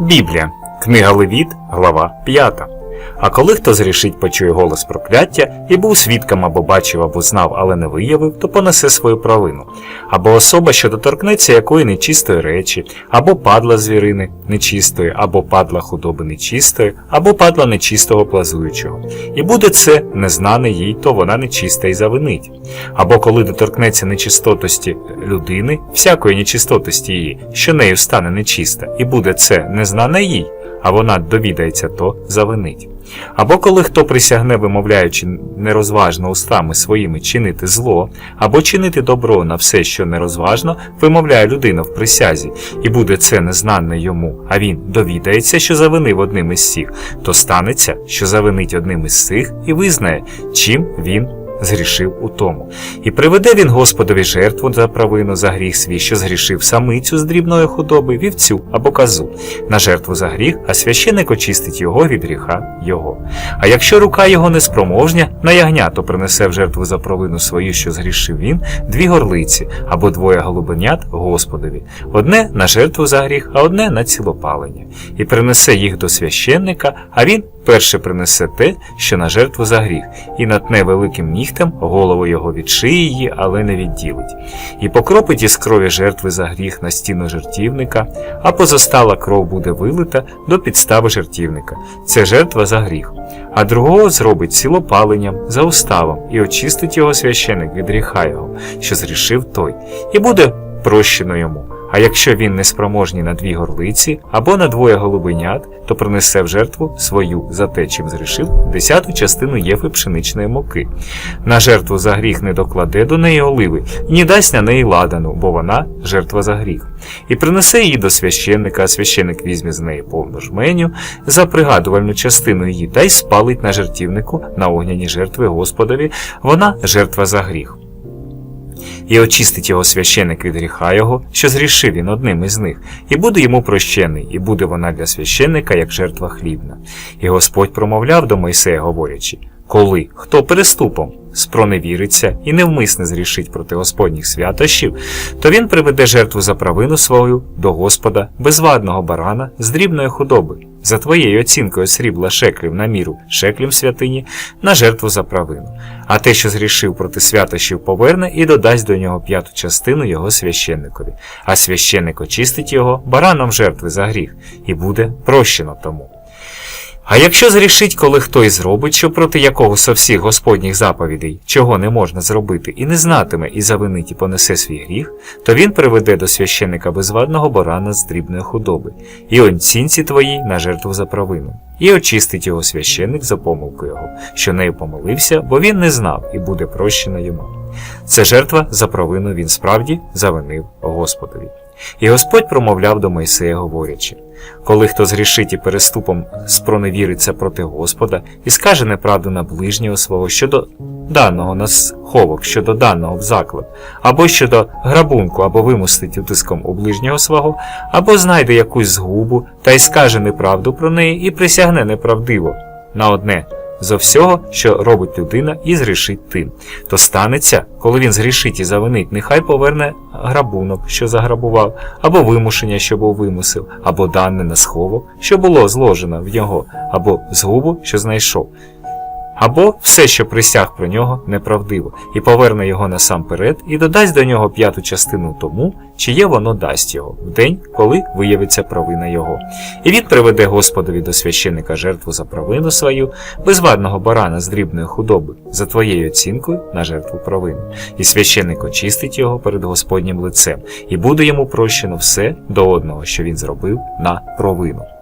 Біблія, книга Левіт, глава 5. А коли хто зрішить, почує голос прокляття і був свідком або бачив, або знав, але не виявив, то понесе свою провину. Або особа, що доторкнеться якої нечистої речі, або падла звірини нечистої, або падла худоби нечистої, або падла нечистого плазуючого. І буде це незнане їй, то вона нечиста і завинить. Або коли доторкнеться нечистотості людини, всякої нечистотості її, що нею стане нечиста, і буде це незнане їй, а вона довідається, то завинить. Або коли хто присягне, вимовляючи нерозважно устами своїми чинити зло, або чинити добро на все, що нерозважно, вимовляє людина в присязі, і буде це незнанне йому, а він довідається, що завинив одним із всіх, то станеться, що завинить одним із цих і визнає, чим він згрішив у тому. І приведе він Господові жертву за правину за гріх свій, що згрішив самицю з дрібної худоби, вівцю або казу, на жертву за гріх, а священик очистить його від гріха його. А якщо рука його неспроможня, на ягня, то принесе в жертву за провину свою, що згрішив він, дві горлиці або двоє голубенят Господові, одне на жертву за гріх, а одне на цілопалення, і принесе їх до священника, а він перше принесе те, що на жертву за гріх, і натне великим нігтем голову його від шиї її, але не відділить, і покропить із крові жертви за гріх на стіну жертівника, а позостала кров буде вилита до підстави жертівника. Це жертва за гріх. А другого зробить цілопаленням за уставом і очистить його священик від гріха його, що зрішив той, і буде прощено йому. А якщо він неспроможний на дві горлиці або на двоє голубенят, то принесе в жертву свою за те, чим зрішив, десяту частину єфи пшеничної муки. На жертву за гріх не докладе до неї оливи, і не дасть на неї ладану, бо вона жертва за гріх. І принесе її до священника, а священник візьме з неї повну жменю за пригадувальну частину її та й спалить на жертівнику на огняні жертви Господові, вона жертва за гріх. І очистить його священик від гріха його, що зрішив він одним із них, і буде йому прощений, і буде вона для священника, як жертва хлібна. І Господь промовляв до Мойсея, говорячи: Коли хто переступом спроневіриться і невмисне зрішить проти Господніх святощів, то він приведе жертву за правину свою до Господа, безвадного барана з дрібної худоби, за твоєю оцінкою срібла шеклів на міру шеклів святині, на жертву за правину. А те, що зрішив проти святощів, поверне і додасть до нього п'яту частину його священникові, а священник очистить його бараном жертви за гріх, і буде прощено тому. А якщо зрішить, коли хтось зробить, що проти якого со всіх господніх заповідей, чого не можна зробити, і не знатиме, і завинить, і понесе свій гріх, то він приведе до священика безвадного барана з дрібної худоби, і онцінці твої на жертву за провину, і очистить його священник за помилку його, що нею помилився, бо він не знав, і буде прощено йому. Це жертва за провину він справді завинив Господові. І Господь промовляв до Мойсея, говорячи: коли хто згрішить і переступом спроневіриться проти Господа і скаже неправду на ближнього свого щодо даного на сховок, щодо даного в заклад, або щодо грабунку, або вимустить утиском у ближнього свого, або знайде якусь згубу та й скаже неправду про неї і присягне неправдиво на одне зо всього, що робить людина, і зрішить тим. То станеться, коли він зрішить і завинить, нехай поверне грабунок, що заграбував, або вимушення, що був вимусив, або дане на сховок, що було зложено в нього, або згубу, що знайшов. Або все, що присяг про нього, неправдиво, і поверне його насамперед, і додасть до нього п'яту частину тому, чиє воно дасть його, в день, коли виявиться провина його. І він приведе Господові до священика жертву за провину свою, безвадного барана з дрібної худоби, за твоєю оцінкою на жертву провини. І священник очистить його перед Господнім лицем, і буде йому прощено все до одного, що він зробив на провину.